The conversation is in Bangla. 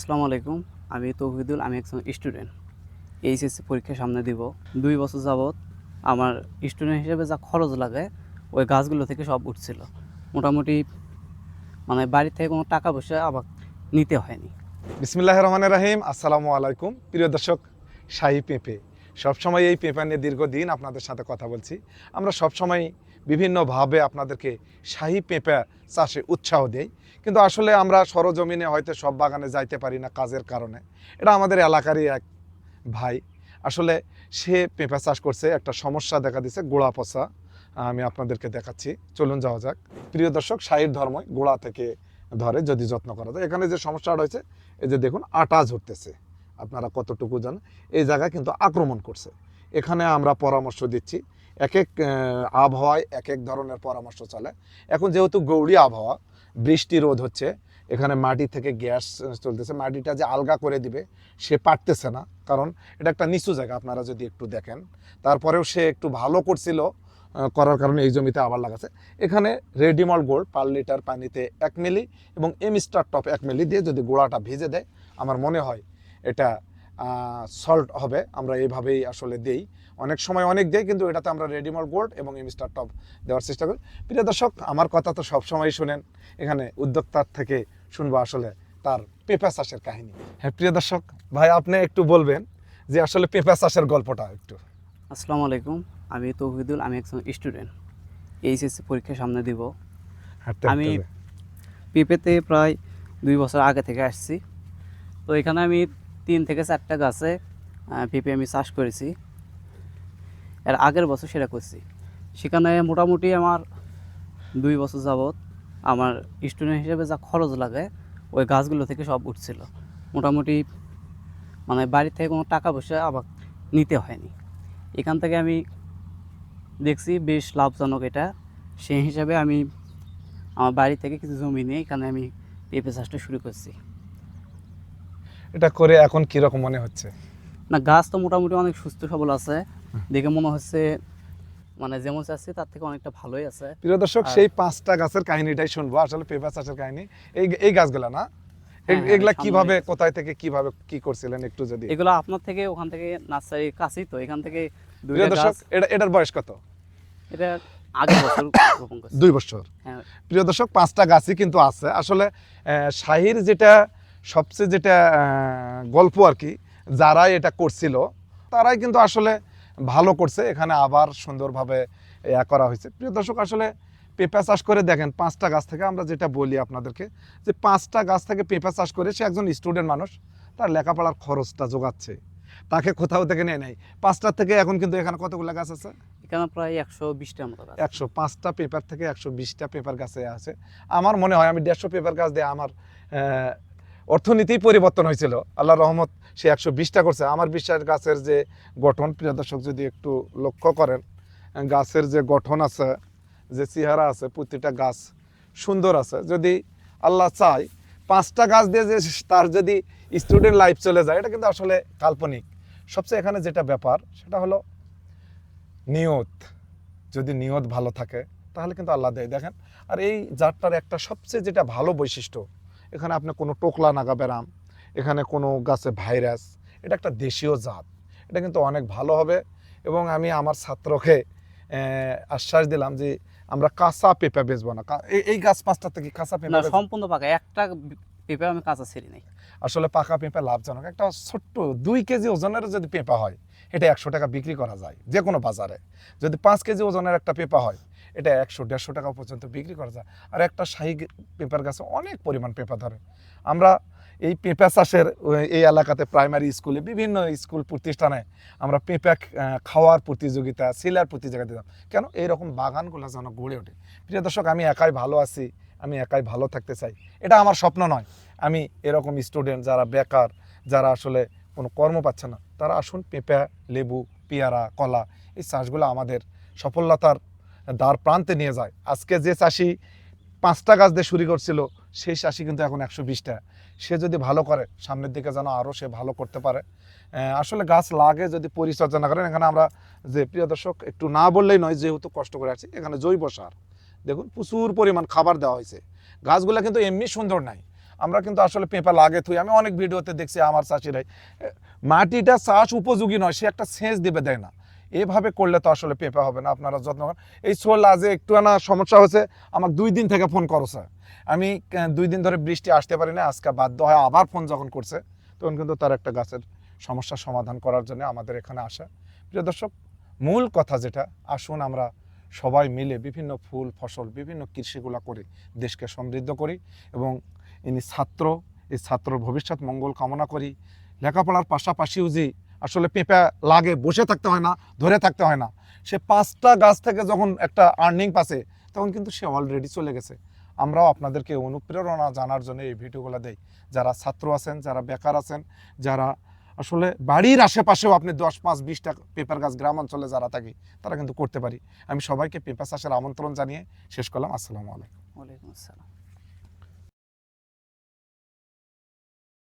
আসসালামু আলাইকুম, আমি তৌহিদুল, আমি একজন স্টুডেন্ট। এইচএসসি পরীক্ষা সামনে দিব। দুই বছর যাবৎ আমার স্টুডেন্ট হিসেবে যা খরচ লাগে, ওই গাছগুলো থেকে সব উঠছিল। মোটামুটি মানে বাড়ি থেকে কোনো টাকা পয়সা আবার নিতে হয়নি। বিসমিল্লাহ রহমান রাহিম, আসসালামু আলাইকুম। প্রিয় দর্শক, শাহী পেঁপে। সবসময় এই পেঁপে নিয়ে দীর্ঘদিন আপনাদের সাথে কথা বলছি। আমরা সবসময় বিভিন্নভাবে আপনাদেরকে শাহী পেঁপে চাষে উৎসাহ দেই। কিন্তু আসলে আমরা সরজমিনে হয়তো সব বাগানে যাইতে পারি না কাজের কারণে। এটা আমাদের এলাকারই এক ভাই। আসলে সে পেঁপে চাষ করছে, একটা সমস্যা দেখা দিছে, গোড়া পচা। আমি আপনাদেরকে দেখাচ্ছি। চলুন যাওয়া যাক। প্রিয় দর্শক, শাহীর ধর্মই গোড়া থেকে ধরে, যদি যত্ন করা যায়। এখানে যে সমস্যাটা রয়েছে, এই যে দেখুন, আটা ঝরতেছে। আপনারা কতটুকু জানেন? এই জায়গায় কিন্তু আক্রমণ করছে। এখানে আমরা পরামর্শ দিচ্ছি এক এক আবহাওয়ায় এক এক ধরনের পরামর্শ চলে। এখন যেহেতু গৌড়ি আবহাওয়া, বৃষ্টি রোধ হচ্ছে, এখানে মাটি থেকে গ্যাস চলতেছে, মাটিটা যে আলগা করে দিবে, সে পারতেছে না। কারণ এটা একটা নিচু জায়গা, আপনারা যদি একটু দেখেন। তারপরেও সে একটু ভালো করছিল করার কারণে এই জমিতে আবার লাগাচ্ছে। এখানে রেডিমল গোল্ড পার লিটার পানিতে এক মিলি এবং এম স্টার টপ এক মিলি দিয়ে যদি গোড়াটা ভিজে দেয়, আমার মনে হয় এটা সল্ট হবে আমরা এইভাবেই আসলে দেই। অনেক সময় অনেক দেই কিন্তু এটাতে আমরা রেডিমল গোল্ড এবং এম স্টার টপ দেওয়ার চেষ্টা করি। প্রিয় দর্শক আমার কথা তো সবসময় শুনেন। এখানে উদ্যোক্তার থেকে শুনব আসলে তার পেঁপা চাষের কাহিনী। হ্যাঁ প্রিয় দর্শক ভাই আপনি একটু বলবেন যে আসলে পেঁপা চাষের গল্পটা একটু। আসসালামু আলাইকুম আমি তৌহিদুল আমি একজন স্টুডেন্ট। এইচএসসি পরীক্ষা সামনে দিব। আমি পেঁপেতে প্রায় দুই বছর আগে থেকে আসছি। তো এখানে আমি তিন থেকে চারটা গাছে পেঁপে আমি চাষ করেছি। এর আগের বছর সেটা করছি। সেখানে মোটামুটি আমার দুই বছর যাবৎ আমার স্টুডেন্ট হিসেবে যা খরচ লাগে, ওই গাছগুলো থেকে সব উঠছিল। মোটামুটি মানে বাড়ি থেকে কোনো টাকা পয়সা আবার নিতে হয়নি। এখান থেকে আমি দেখছি বেশ লাভজনক এটা। সেই হিসাবে আমি আমার বাড়ি থেকে কিছু জমি নিয়ে এখানে আমি পেঁপে চাষটা শুরু করছি। এটা করে এখন কীরকম মনে হচ্ছে? না গাছ তো মোটামুটি অনেক সুস্থ সবল আছে। দেখে মনে হচ্ছে মানে যেমন চাচ্ছি তার থেকে অনেকটা ভালোই আছে। প্রিয় দর্শক সেই পাঁচটা গাছের কাহিনীটাই শুনব। আসলে পেঁপা চাষের কাহিনী। এই এই গাছগুলা না? হ্যাঁ, হ্যাঁ, এগুলা কীভাবে কোথায় থেকে কীভাবে কি করছিলেন একটু যদি? এগুলো আপনার থেকে ওখান থেকে নার্সারির কাছেই তো এখান থেকে প্রিয় দর্শক এটা এটার বয়স কত? এটা দুই বছর। হ্যাঁ। প্রিয় দর্শক পাঁচটা গাছই কিন্তু আছে। আসলে আহ, শাহির যেটা সবচেয়ে যেটা গল্প আর কি যারাই এটা করছিল তারাই কিন্তু আসলে ভালো করছে। এখানে আবার সুন্দরভাবে ইয়া করা হয়েছে। প্রিয় দর্শক আসলে পেঁপা চাষ করে দেখেন পাঁচটা গাছ থেকে আমরা যেটা বলি আপনাদেরকে যে পাঁচটা গাছ থেকে পেঁপা চাষ করে সে একজন স্টুডেন্ট মানুষ তার লেখাপড়ার খরচটা যোগাচ্ছে তাকে কোথাও থেকে নেয় নাই। পাঁচটা থেকে এখন কিন্তু এখানে কতগুলো গাছ আছে? এখানে প্রায় একশো বিশটা মতো একশো পাঁচটা পেপার থেকে একশো বিশটা পেপার গাছে আছে। আমার মনে হয় আমি দেড়শো পেপার গাছ দিয়ে আমার আহ, অর্থনীতিই পরিবর্তন হয়েছিল। আল্লাহ রহমত সে একশো বিশটা করছে। আমার বিশ্বাস গাছের যে গঠন প্রিয় দর্শক যদি একটু লক্ষ্য করেন গাছের যে গঠন আছে যে চেহারা আছে প্রতিটা গাছ সুন্দর আছে। যদি আল্লাহ চায় পাঁচটা গাছ দিয়ে যে তার যদি স্টুডেন্ট লাইফ চলে যায় এটা কিন্তু আসলে কাল্পনিক। সবচেয়ে এখানে যেটা ব্যাপার সেটা হলো নিয়ত। যদি নিয়ত ভালো থাকে তাহলে কিন্তু আল্লাহ দেয়। দেখেন আর এই জাতটার একটা সবচেয়ে যেটা ভালো বৈশিষ্ট্য এখানে আপনি কোনো টোকলা নাগা ব্যারাম এখানে কোনো গাছে ভাইরাস এটা একটা দেশীয় জাত এটা কিন্তু অনেক ভালো হবে। এবং আমি আমার ছাত্রকে আশ্বাস দিলাম যে আমরা কাঁচা পেঁপে বেচবো না। এই গাছ পাঁচটা থেকে কাঁচা পেঁপে সম্পূর্ণ পাকা একটা পেঁপে আমি কাঁচা ছেড়ি নাই। আসলে পাকা পেঁপে লাভজনক। একটা ছোট্ট দুই কেজি ওজনের যদি পেঁপা হয় এটা একশো টাকা বিক্রি করা যায় যে কোনো বাজারে। যদি পাঁচ কেজি ওজনের একটা পেঁপা হয় এটা একশো, দেড়শো টাকা পর্যন্ত বিক্রি করা যায়। আর একটা শাহী পেঁপার গাছে অনেক পরিমাণ পেঁপা ধরে। আমরা এই পেঁপা চাষের এই এলাকাতে প্রাইমারি স্কুলে বিভিন্ন স্কুল প্রতিষ্ঠানে আমরা পেঁপা খাওয়ার প্রতিযোগিতা, সিলার প্রতিযোগিতা দিতাম। কেন? এইরকম বাগানগুলো যেন গড়ে ওঠে। প্রিয় দর্শক, আমি একাই ভালো আছি, আমি একাই ভালো থাকতে চাই। এটা আমার স্বপ্ন নয়। আমি এরকম স্টুডেন্ট যারা বেকার, যারা আসলে কোনো কর্ম পাচ্ছে না, তারা আসুন পেঁপা, লেবু, পেয়ারা, কলা, এই চাষগুলো আমাদের সফলতার দ্বার প্রান্তে নিয়ে যায়। আজকে যে চাষি পাঁচটা গাছ দিয়ে শুরু করছিল, সেই চাষি কিন্তু এখন একশো বিশটা। সে যদি ভালো করে, সামনের দিকে যেন আরও সে ভালো করতে পারে। আসলে গাছ লাগে যদি পরিচর্যা না করেন, এখানে আমরা যে প্রিয় দর্শক, একটু না বললেই নয়, যেহেতু কষ্ট করে আছি এখানে জৈব সার। দেখুন, প্রচুর পরিমাণ খাবার দেওয়া হয়েছে। গাছগুলো কিন্তু এমনি সুন্দর নাই। আমরা কিন্তু আসলে পেঁপা লাগে, থুই। আমি অনেক ভিডিওতে দেখছি আমার চাষিরাই মাটিটা চাষ উপযোগী নয়, সে একটা সেচ দিবে, দেয় না। এভাবে করলে তো আসলে পেঁপা হবে না, আপনারা যত্ন করেন। এই সোল আজে একটু না সমস্যা হয়েছে আমার দুই দিন থেকে ফোন করো, স্যার। আমি দুই দিন ধরে বৃষ্টি আসতে পারি না, আজকে বাধ্য হয় আবার ফোন যখন করছে, তখন কিন্তু তার একটা গাছের সমস্যার সমাধান করার জন্য আমাদের এখানে আসা। প্রিয় দর্শক, মূল কথা যেটা, আসুন আমরা সবাই মিলে বিভিন্ন ফুল, ফসল, বিভিন্ন কৃষিগুলা করি দেশকে সমৃদ্ধ করি এবং ইনি ছাত্র, এই ছাত্র ভবিষ্যৎ মঙ্গল কামনা করি। লেখাপড়ার পাশাপাশিও যে আসলে পেঁপা লাগে, বসে থাকতে হয় না, ধরে থাকতে হয় না। সে পাঁচটা গাছ থেকে যখন একটা আর্নিং পাচ্ছে, তখন কিন্তু সে অলরেডি চলে গেছে। আমরাও আপনাদেরকে অনুপ্রেরণা জানার জন্য এই ভিডিওগুলো দেই। যারা ছাত্র আছেন, যারা বেকার আছেন, যারা আসলে বাড়ির আশেপাশেও আপনি দশ, পাঁচ বিশটা পেপার গাছ গ্রাম অঞ্চলে যারা থাকি, তারা কিন্তু করতে পারি। আমি সবাইকে পেঁপা চাষের আমন্ত্রণ জানিয়ে শেষ করলাম। আসসালামু আলাইকুম। ওয়ালাইকুম আসসালাম।